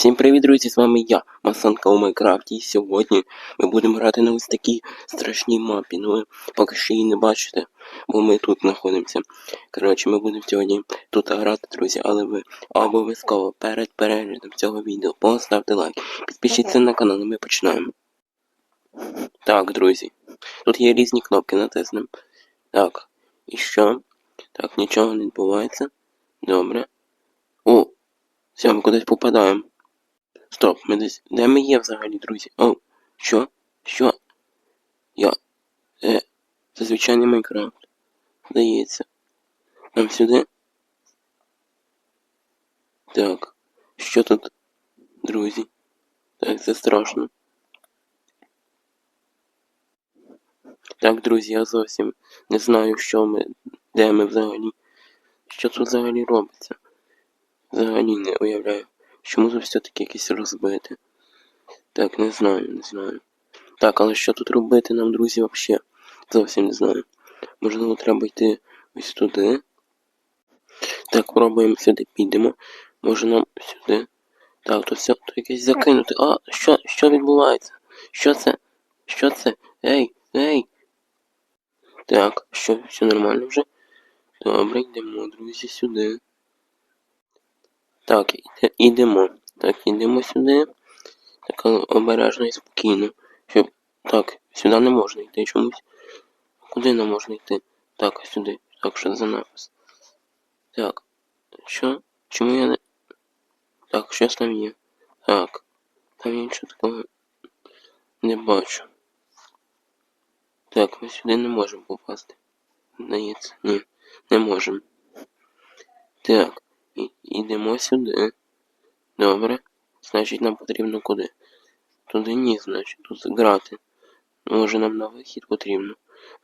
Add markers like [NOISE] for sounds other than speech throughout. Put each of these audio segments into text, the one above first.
Всім привіт, друзі! З вами я, Масанка у Майнкрафті, і сьогодні ми будемо грати на ось такій страшній мапі. Ну ви поки що її не бачите, бо ми тут знаходимося. Коротше, ми будемо сьогодні тут грати, друзі, але ви обов'язково перед переглядом цього відео поставте лайк, підпишіться на канал, і ми починаємо. Так, друзі, тут є різні кнопки, натиснемо. Так, і що? Так, нічого не відбувається. Добре. О! Все, ми кудись попадаємо. Стоп, ми десь. Де ми є взагалі, друзі? О, що? Що? Я. Е. Це звичайний Майнкрафт. Здається. Нам сюди. Так. Що тут, друзі? Так, це страшно. Так, друзі, я зовсім не знаю, що ми. Де ми взагалі. Що тут взагалі робиться? Взагалі не уявляю. Чому тут все-таки якесь розбите? Так, не знаю, не знаю. Так, але що тут робити нам, друзі, взагалі? Зовсім не знаю. Можливо, треба йти ось туди. Так, пробуємо сюди, підемо. Може нам сюди. Так, то все, то якесь закинути. А, що, що відбувається? Що це? Що це? Ей, ей. Так, що, все нормально вже? Добре, йдемо, друзі, сюди. Так, іде- ідемо. Так, ідемо сюди. Так, обережно і спокійно. Щоб. Так, сюди не можна йти чомусь. Куди не можна йти? Так, сюди. Так, що за напис? Так. Що? Чому я не. Так, щось там є. Так. Там я нічого такого не бачу. Так, ми сюди не можемо попасти. Здається, ні, не можемо. Так, ідемо сюди. Добре. Значить, нам потрібно куди? Туди ні, значить, тут грати. Може нам на вихід потрібно.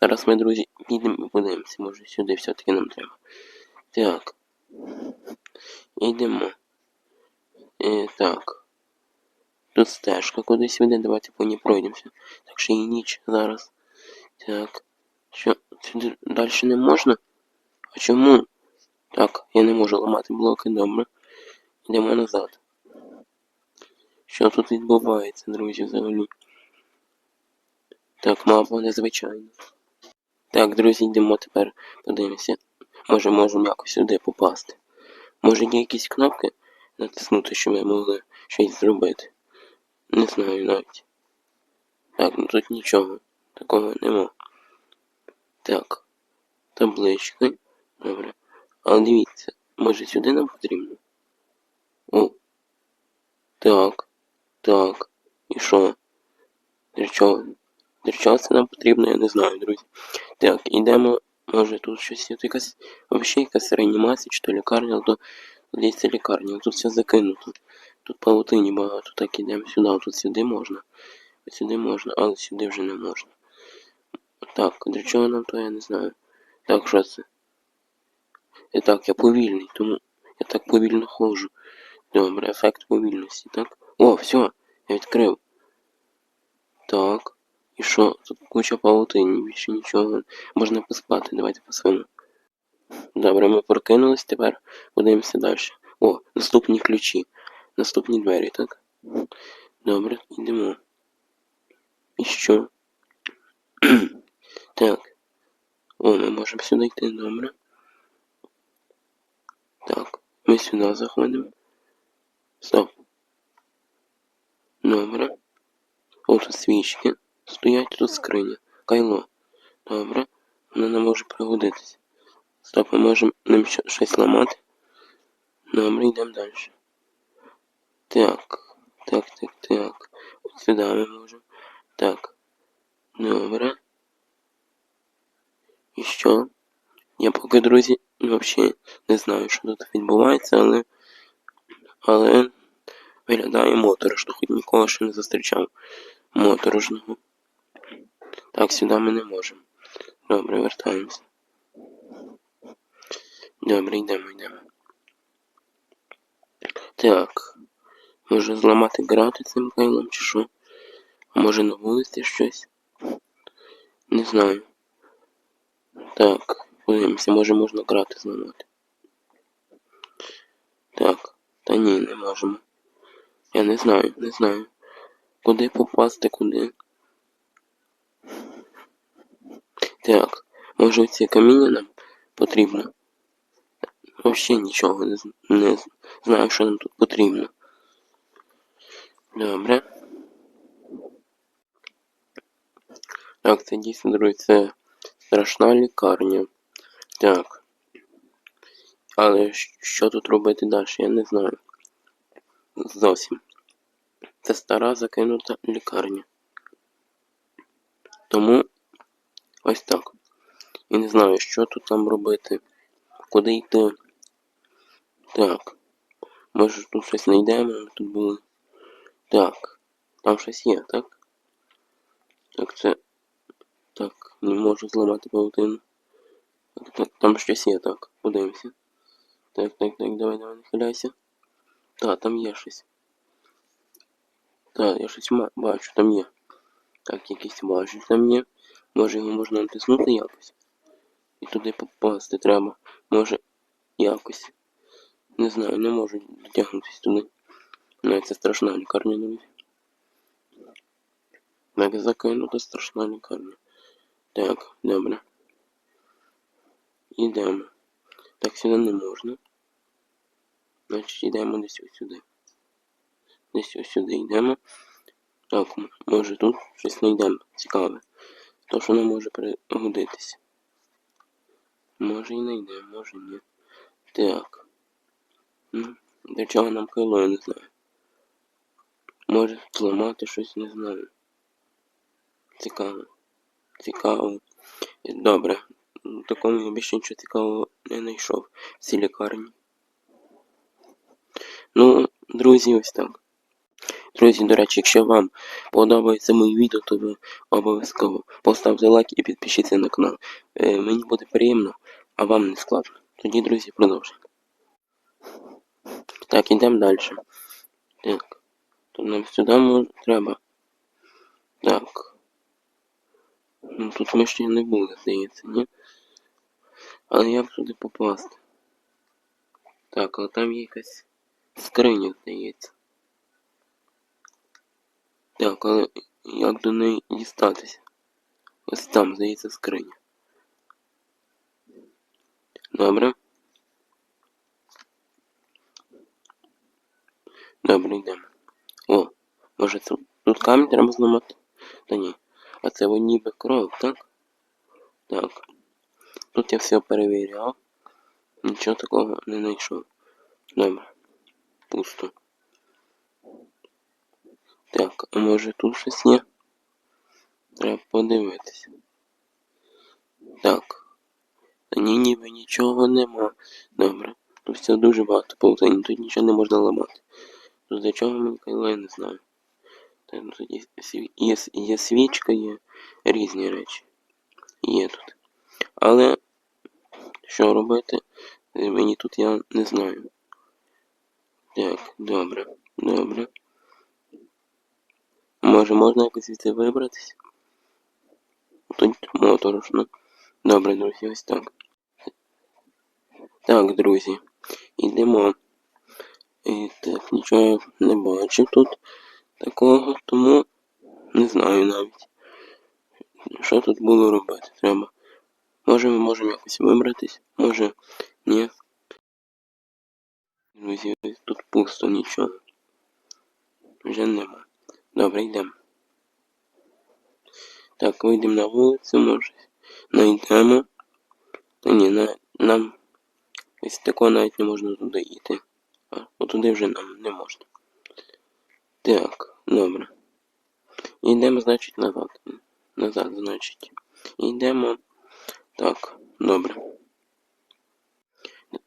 Зараз ми, друзі, підемо і подивимося, може сюди все-таки нам треба. Так. Йдемо. Е, так. Тут стежка кудись веде, давайте по ній пройдемося. Так що і ніч зараз. Так. Що? Сюди далі не можна? А чому? Так, я не можу ламати блоки, добре. Йдемо назад. Що тут відбувається, друзі, взагалі? Так, мапа незвичайна. Так, друзі, йдемо тепер подивимося. Може, можемо якось сюди попасти. Може є якісь кнопки натиснути, щоб ми могли щось зробити. Не знаю навіть. Так, ну тут нічого такого нема. Так. Таблички. Добре. Але дивіться, може сюди нам потрібно? О. Так. Так. І що? Чого? Це нам потрібно, я не знаю, друзі. Так, ідемо. Може тут щось є якась. Взагалі якась реанімація, чи то лікарня, то десь це лікарня. Тут все закинуто. Тут павутині багато. Так ідемо сюди, тут сюди можна. Сюди можна, але сюди вже не можна. Так, для чого нам то я не знаю. Так, що це? І так, я повільний, тому я так повільно ходжу. Добре, ефект повільності, так? О, все, я відкрив. Так. І що? Тут куча павутині, більше нічого. Можна поспати, давайте поспимо. Добре, ми прокинулись, тепер подивимося далі. О, наступні ключі. Наступні двері, так? Добре, йдемо. І що? [CLEARS THROAT] так. О, ми можемо сюди йти, добре. Так, ми сюди заходимо. Стоп. Добре. О, тут свічки. Стоять тут скриня. Кайло. Добре. Воно не може пригодитися. Стоп, ми можемо ним щось ламати. Добре, йдемо далі. Так. Так, так, так. От сюди ми можемо. Так. Добре. І що? Я поки, друзі, взагалі не знаю, що тут відбувається, але. Але виглядає моторошно, хоч нікого ще не зустрічав моторошного. Так, сюди ми не можемо. Добре, вертаємося. Добре, йдемо, йдемо. Так. Може зламати грати цим кайлом чи що? А може на вулиці щось? Не знаю. Так, подивимося, може можна грати зламати. Так, та ні, не можемо. Я не знаю, не знаю. Куди попасти, куди. Так, може ці каміння нам потрібно? Взагалі нічого не, не знаю, що нам тут потрібно. Добре. Так, це дійсно, друзі, це страшна лікарня. Так. Але що тут робити далі, я не знаю. Зовсім. Це стара закинута лікарня. Тому ось так. І не знаю, що тут нам робити. Куди йти. Так. Може тут щось знайдемо, ми тут були. Так. Там щось є, так? Так, це. Так, не можу зламати паутину. Там щось є, так. Подивимося. Так, так, так, давай, давай, нахиляйся. Так, там є щось. Так, я щось бачу, там є. Так, якийсь важіль там є. Може його можна натиснути якось. І туди попасти треба. Може якось. Не знаю, не можу дотягнутися туди. Ну, це страшна лікарня, друзі. Так, закинута страшна лікарня. Так, добре. Йдемо. Так, сюди не можна. Значить, йдемо десь ось. Десь ось йдемо. Так, може тут щось знайдемо цікаве. То, що нам може пригодитися. Може і знайдемо, може ні. Так. Ну, для чого нам кайло, я не знаю. Може зламати щось, не знаю. Цікаво. Цікаво. Добре. Такому я більше нічого цікавого не знайшов в цій лікарні. Ну, друзі, ось так. Друзі, до речі, якщо вам подобається моє відео, то ви обов'язково поставте лайк і підпишіться на канал. Е, мені буде приємно, а вам не складно. Тоді, друзі, продовжуємо. Так, ідемо далі. Так. Тут нам сюди треба. Так. Ну тут ми ще не були, здається, ні? Але як туди попасти? Так, але там є якась скриня, здається. Так, але як до неї дістатися? Ось там, здається, скриня. Добре. Добре, йдемо. О, може тут, тут камінь треба зламати? Та ні. А це вон ніби кров, так? Так. Тут я все перевіряв. Нічого такого не знайшов. Добре. Пусто. Так, а може тут щось є? Треба подивитися. Так. Та ні, ніби нічого нема. Добре. Тут все дуже багато паутини, тут нічого не можна ламати. Тут для чого кайло, я не знаю. Є, є, свічка, є різні речі. Є тут. Але що робити? Мені тут я не знаю. Так, добре, добре. Може можна якось звідси вибратися? Тут моторошно. Добре, друзі, ось так. Так, друзі, йдемо. І так, нічого я не бачив тут такого, тому не знаю навіть. Що тут було робити треба. Може ми можемо якось вибратись, може ні. Друзі, тут пусто нічого. Вже нема. Добре, йдемо. Так, вийдемо на вулицю, може. Найдемо. Та ні, на, нам ось такого навіть не можна туди йти. А, отуди вже нам не можна. Так, добре. Йдемо, значить, назад. Назад, значить. Йдемо. Так, добре.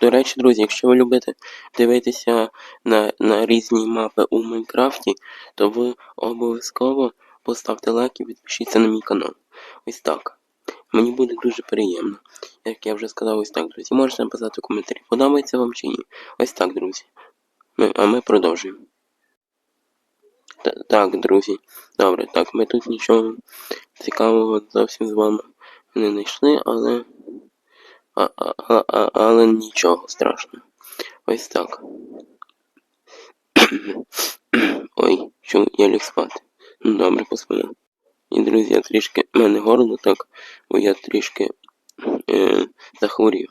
До речі, друзі, якщо ви любите дивитися на, на різні мапи у Майнкрафті, то ви обов'язково поставте лайк і підпишіться на мій канал. Ось так. Мені буде дуже приємно. Як я вже сказав, ось так, друзі. Можете написати в коментарі, подобається вам чи ні. Ось так, друзі. Ми, а ми продовжуємо. Та- Так, друзі. Добре, так, ми тут нічого цікавого зовсім з вами не знайшли, але. А, а, а, але нічого страшного. Ось так. [CLEARS THROAT] Ой, що я ліг спати. Ну добре, поспимо. І друзі, я трішки. в мене горло так, бо я трішки е, захворів.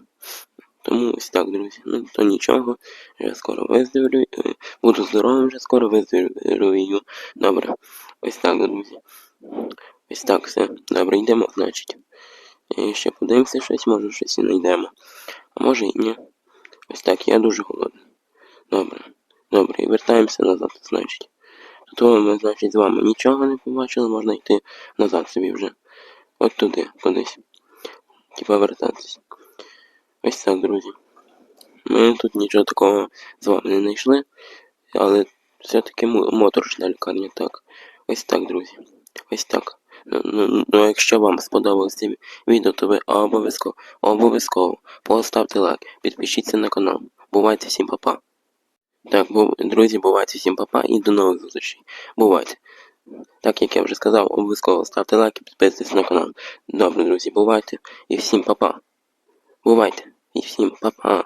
Тому ось так, друзі. Ну то нічого. Я скоро виздоровлю. е, Буду здоровим, вже скоро виздоровію. Добре. Ось так, друзі. Ось так все. Добре, йдемо, значить. І ще подивимося щось, може щось і знайдемо. А може і ні. Ось так, я дуже голодний. Добре. Добре, і вертаємося назад, значить. То ми, значить, з вами нічого не побачили, можна йти назад собі вже. От туди, кудись. Типа вертатися. Ось так, друзі. Ми тут нічого такого з вами не знайшли, але все-таки мо- моторошна лікарня, так. Ось так, друзі. Ось так. Ну, ну, ну, якщо вам сподобалось це відео, то ви обов'язково, обов'язково поставте лайк, підпишіться на канал. Бувайте всім папа. Так, бу- друзі, бувайте всім папа і до нових зустрічей. Бувайте. Так як я вже сказав, обов'язково ставте лайк і підписуйтесь на канал. Добре, друзі, бувайте і всім папа. Бувайте і всім папа.